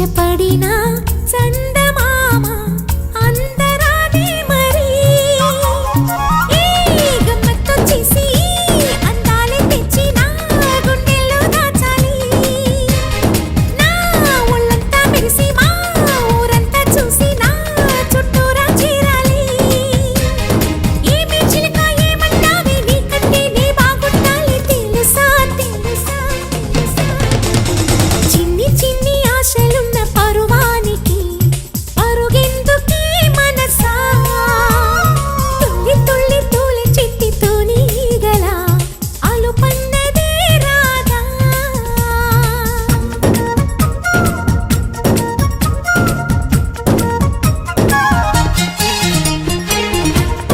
ఆశపడినా చందమా